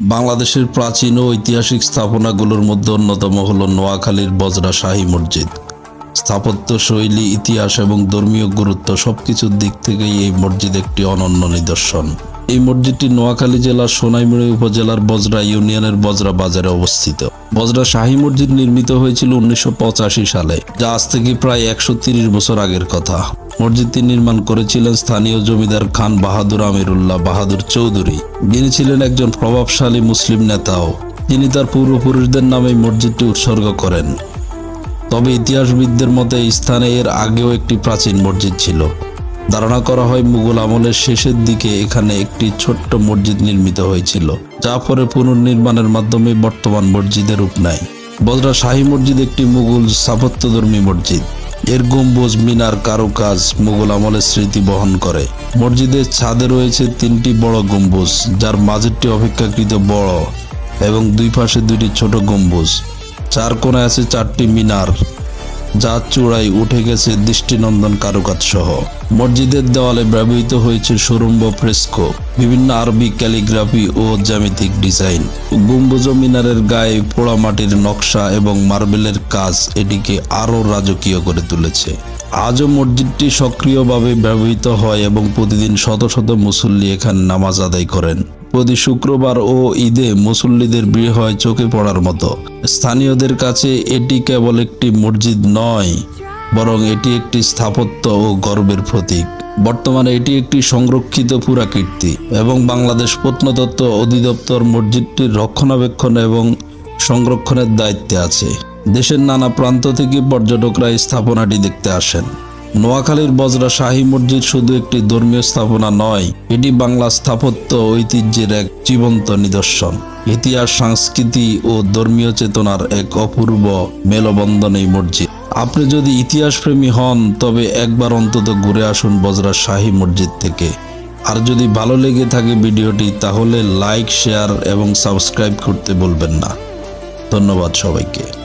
বাংলাদেশের প্রাচীন ও ঐতিহাসিক স্থাপনাগুলোর মধ্যে অন্যতম হল নোয়াখালীর বজরা শাহী মসজিদ। স্থাপত্য, শৈলী, ইতিহাস এবং ধর্মীয় গুরুত্ব সবকিছুর দিক থেকেই এই মসজিদ একটি অনন্য নিদর্শন। এই মসজিদটি নোয়াখালী জেলার সোনাইমুড়ি উপজেলার বজরা ইউনিয়নের বজরা বাজারে অবস্থিত। বজরা শাহী মসজিদ নির্মিত হয়েছিল উনিশশো পঁচাশি সালে, যা আজ থেকে প্রায় একশো বছর আগের কথা। মসজিদটি নির্মাণ করেছিলেন স্থানীয় জমিদার খান বাহাদুর আমিরুল্লাহ বাহাদুর চৌধুরী। যিনি ছিলেন একজন প্রভাবশালী মুসলিম নেতাও। যিনি তার পূর্বপুরুষদের নামে মসজিদটি উৎসর্গ করেন। তবে ইতিহাসবিদদের মতে এই স্থানে এর আগেও একটি প্রাচীন মসজিদ ছিল। ধারণা করা হয় মুঘল আমলের শেষের দিকে এখানে একটি ছোট্ট মসজিদ নির্মিত হয়েছিল, যা পরে পুনর্নির্মাণের মাধ্যমে বর্তমান মসজিদের রূপ নেয়। বজরা শাহী মসজিদ একটি মুঘল স্থাপত্যধর্মী মসজিদ। এর গম্বুজ মিনার কারুকাজ মুঘল আমলের স্মৃতি বহন করে। মসজিদের ছাদে রয়েছে তিনটি বড় গম্বুজ, যার মাঝেরটি অপেক্ষাকৃত বড় এবং দুই পাশে দুটি ছোট গম্বুজ। চার কোণায় আছে চারটি মিনার। যার চূড়ায় উঠে গেছে দৃষ্টিনন্দন কারুকাজ সহ মসজিদের দেওয়ালে ব্যবহৃত হয়েছে সরুম্ব ফ্রেস্কো, বিভিন্ন আরবি ক্যালিগ্রাফি ও জ্যামিতিক ডিজাইন। গম্বুজ মিনারের গায়ে পোড়ামাটির নকশা এবং মার্বেলের কাজ এটিকে আরও রাজকীয় করে তুলেছে। আজও মসজিদটি সক্রিয়ভাবে ব্যবহৃত হয় এবং প্রতিদিন শত শত মুসল্লি এখানে নামাজ আদায় করেন। প্রতি শুক্রবার ও ঈদে মুসল্লিদের ভিড় হয় চোখে পড়ার মতো। স্থানীয়দের কাছে এটি কেবল একটি মসজিদ নয়, বরং এটি একটি স্থাপত্য ও গর্বের প্রতীক। বর্তমানে এটি একটি সংরক্ষিত পুরাকীর্তি এবং বাংলাদেশ প্রত্নতত্ত্ব অধিদপ্তর মসজিদটির রক্ষণাবেক্ষণ এবং সংরক্ষণের দায়িত্বে আছে। দেশের নানা প্রান্ত থেকে পর্যটকরা স্থাপনাটি দেখতে আসেন। নোয়াখালীর বজরা শাহী মসজিদ শুধু একটি ধর্মীয় স্থাপনা নয়, এটি বাংলা স্থাপত্য ঐতিহ্যের এক জীবন্ত নিদর্শন। ইতিহাস, সংস্কৃতি ও ধর্মীয় চেতনার এক অপূর্ব মেলবন্ধন এই মসজিদ। আপনি যদি ইতিহাস প্রেমী হন, তবে একবার অন্তত ঘুরে আসুন বজরা শাহী মসজিদ থেকে। আর যদি ভালো লেগে থাকে ভিডিওটি, তাহলে লাইক, শেয়ার এবং সাবস্ক্রাইব করতে বলবেন না। ধন্যবাদ সবাইকে।